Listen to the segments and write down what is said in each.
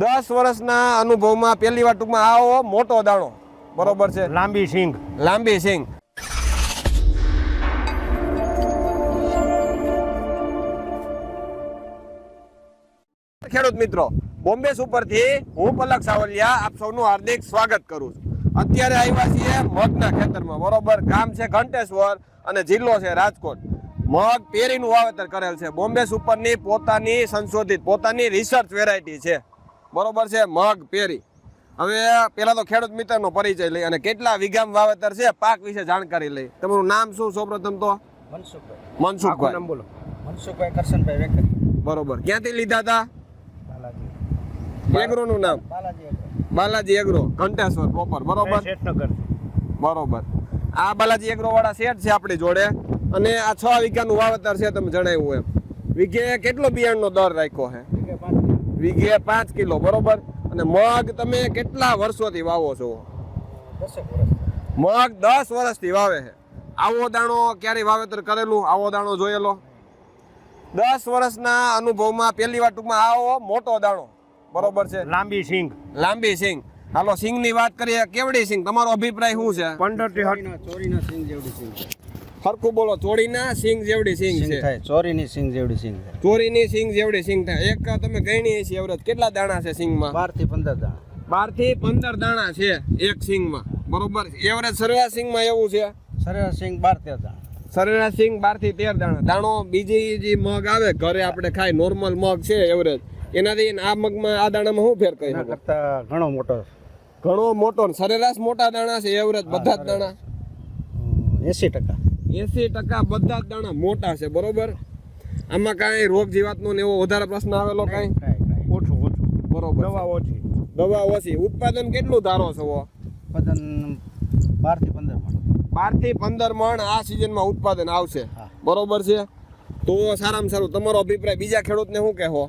દસ વર્ષના અનુભવમાં પહેલી વાર ટૂંકમાં આવો મોટો દાણો. બરોબર છે. લાંબી સિંગ લાંબી સિંગ ખેડૂત મિત્રો બોમ્બે સુપરથી હું પલક સાવલિયા આપ સૌનું હાર્દિક સ્વાગત કરું છું. અત્યારે આવ્યા છીએ મગના ખેતરમાં. બરોબર ગામ છે ઘંટેશ્વર અને જિલ્લો છે રાજકોટ. મગ પેરીનું વાવેતર કરેલ છે. બોમ્બે સુપરની પોતાની સંશોધિત પોતાની રિસર્ચ વેરાયટી છે. બરોબર છે મગ પેરી. હવે પેલા તો ખેડૂત મિત્રનો પરિચય લઈ અને કેટલા વીઘામાં વાવેતર છે પાક વિશે જાણકારી લઈ. તમારું નામ શું સૌપ્રથમ તો? મનસુખભાઈ. મનસુખભાઈ. નામ બોલો. મનસુખભાઈ કરશનભાઈ વેકરી. બરોબર. ક્યાંથી લીધા હતા? બાલાજી. એગ્રોનું નામ? બાલાજી બાલાજી એગ્રો. ઘંટેશ્વર પ્રોપર બરોબર? શેઠનગર બરોબર. આ બાલાજી એગ્રો વાળા શેઠ છે આપણી જોડે. અને આ છ વીઘાનું વાવેતર છે તમે જણાવ્યું એમ. વીઘે કેટલો બિયારણનો દર રાખ્યો છે? વીઘે પાંચ કિલો બરોબર? અને મગ તમે કેટલા વર્ષોથી વાવો છો? મગ દસ વર્ષથી વાવે છે. આવો દાણો ક્યારે વાવેતર કરેલું? આવો દાણો જોયેલો? દસ વર્ષના અનુભવમાં પહેલી વાર ટૂંકમાં આવો મોટો દાણો. બરોબર છે? લાંબી સિંગ લાંબી સિંગ હાલો સિંગની વાત કરીએ. કેવડી સિંગ તમારો અભિપ્રાય શું છે? પંદર ચોરીના સિંગ જેવડી સિંગ હરખું બોલો ચોરીના સિંગ જેવડી સિંગ સિંગ છે. થાય ચોરીની સિંગ જેવડી સિંગ થાય. ચોરીની સિંગ જેવડી સિંગ થાય. એક તમે ગણી છે એવરેજ કેટલા દાણા છે સિંગમાં? બારથી પંદર દાણા. બારથી પંદર દાણા છે એક સિંગમાં. બરોબર? એવરેજ સરેરાશ સિંગમાં એવું છે? સરેરાશ સિંગ બાર તેર દાણા સરેરાશ સિંગ બારથી તેર દાણા. દાણો બીજી જે મગ આવે ઘરે આપણે ખાય નોર્મલ મગ છે એવરેજ. એનાથી આ મગમાં આ દાણામાં શું ફેર કરી કરતા ઘણો મોટો ઘણો મોટો સરેરાશ મોટા દાણા છે એવરેજ બધા જ દાણા? એસી ટકા. એસી ટકા બધા જ દાણા મોટા છે બરોબર? આમાં કાંઈ રોગ જીવાતનો ને એવો વધારે પ્રશ્ન આવેલો કાંઈ ઓછું ઓછું. બરોબર દવા ઓછી. દવા ઓછી. ઉત્પાદન કેટલું ધારો છો ઉત્પાદન બારથી પંદર મણ. બારથી પંદર મણ આ સિઝનમાં ઉત્પાદન આવશે. બરોબર છે? તો સારામાં સારું. તમારો અભિપ્રાય બીજા ખેડૂતને શું કહેવો?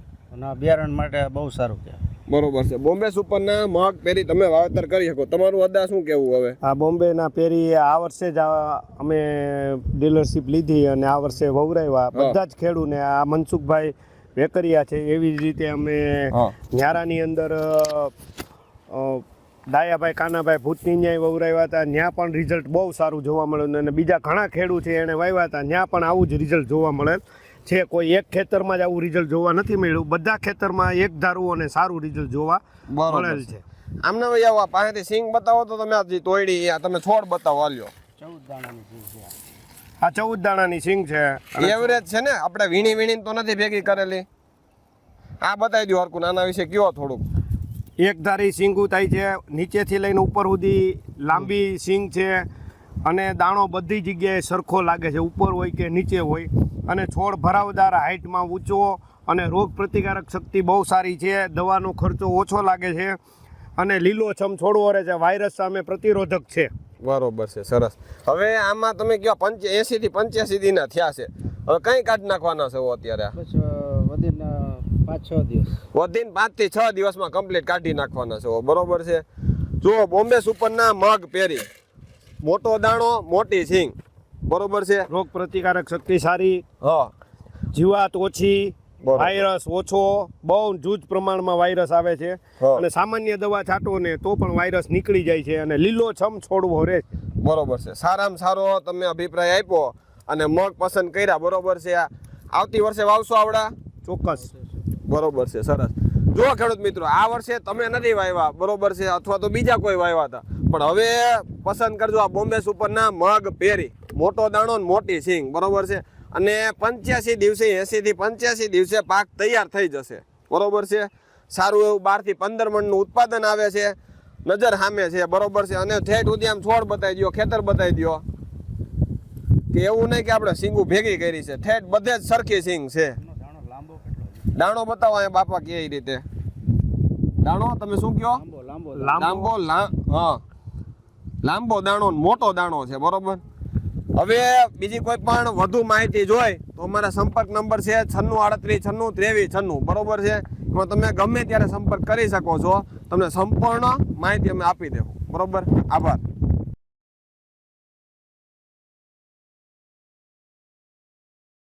બિયારણ માટે બહુ સારું કહેવાય. બરોબર છે. બોમ્બે સુપરના મગ પેરી તમે વાવેતર કરી શકો. તમારું અદા શું કેવું હવે? આ બોમ્બેના પેરી આ વર્ષે જ અમે ડીલરશીપ લીધી અને આ વર્ષે વવરાવ્યા બધા જ ખેડૂને આ મનસુખભાઈ વેકરિયા છે. એવી જ રીતે અમે ન્યારાની અંદર દાયાભાઈ કાનાભાઈ ભૂતની ન્યાય વવરાવ્યા હતા. ત્યાં પણ રિઝલ્ટ બહુ સારું જોવા મળ્યું અને બીજા ઘણા ખેડૂત છે એણે વાવ્યા હતા. ત્યાં પણ આવું જ રિઝલ્ટ જોવા મળે છે કોઈ એક ખેતરમાં જ આવું રિઝલ્ટ જોવા નથી મળ્યું. બધા ખેતરમાં એક ધારું અને સારું રિઝલ્ટ જોવા મળેલ છે. આમને ભાઈ આવો પાસેથી સિંગ બતાવો તો તમે આજે તોડી આ તમે છોડ બતાવો આલ્યો ચૌદ દાણાની સિંગ છે આ. ચૌદ દાણાની સિંગ છે. એવરેજ છે ને? આપણે વીણી વીણીને તો નથી ભેગી કરેલી. આ બતાવી દો હરકું આના વિશે કયો થોડુંક. એક ધારી સિંગું થાય છે. નીચેથી લઈને ઉપર સુધી લાંબી સિંગ છે. અને દાણો બધી જગ્યાએ સરખો લાગે છે ઉપર હોય કે નીચે હોય. અને છોડ ભરાવદાર હાઇટમાં ઊંચો અને રોગ પ્રતિકારક શક્તિ બહુ સારી છે દવાનો ખર્ચો ઓછો લાગે છે અને લીલોછમ છોડવો રહે છે વાયરસ સામે પ્રતિરોધક છે. બરોબર છે સરસ. હવે આમાં તમે કયો પંચ એસી થી પંચ્યાસી દિના થયા છે. હવે કઈ કાઢ નાખવાના છે અત્યારે? વધીને પાંચ છ વધીને પાંચથી છ દિવસમાં કમ્પ્લીટ કાઢી નાખવાના છે બરોબર છે? જુઓ બોમ્બે સુપરના મગ પેરી મોટો દાણો મોટી સિંગ બરોબર છે? રોગ પ્રતિકારક શક્તિ સારી હા. જીવાત ઓછી વાયરસ ઓછો બહુ જૂજ પ્રમાણમાં વાયરસ આવે છે. અને સામાન્ય દવા છાંટો ને તો પણ વાયરસ નીકળી જાય છે અને લીલો છમ છોડવો રહે બરોબર છે. સારામાં સારો તમે અભિપ્રાય આપ્યો અને મગ પસંદ કર્યા બરોબર છે આવતી વર્ષે વાવશો આવડા? ચોક્કસ. બરોબર છે સરસ. જો ખેડૂત મિત્રો આ વર્ષે તમે નથી વાવ્યા બરોબર છે અથવા તો બીજા કોઈ વાવ્યા હતા. પણ હવે પસંદ કરજો આ બોમ્બે સુપરના મગ પેરી. મોટો દાણો ને મોટી સિંગ બરોબર છે? અને પંચ્યાસી દિવસે એંસીથી પંચ્યાસી દિવસે પાક તૈયાર થઈ જશે. બરોબર છે? સારું એવું બારથી પંદર મણનું ઉત્પાદન આવે છે. નજર સામે છે બરોબર છે? અને ઠેઠ સુધી આમ છોડ બતાવી દો ખેતર બતાવી દો કે એવું નહીં કે આપણે સિંગું ભેગી કરી છે. ઠેઠ બધે જ સરખી સિંગ છે. દાણો લાંબો કેટલો છે? દાણો બતાવો અહીંયા બાપા કે રીતે. દાણો તમે શું કયો લાંબો લાંબો. હા. લાંબો દાણો મોટો દાણો છે, બરોબર? હવે બીજી કોઈ પણ વધુ માહિતી જોઈ તો અમારા સંપર્ક નંબર છે છન્નું આડત્રીસ, છન્નું ત્રેવીસ, છન્નું, બરોબર છે? એમાં તમે ગમે ત્યારે સંપર્ક કરી શકો છો, તમને સંપૂર્ણ માહિતી અમે આપી દેવું, બરોબર? આભાર.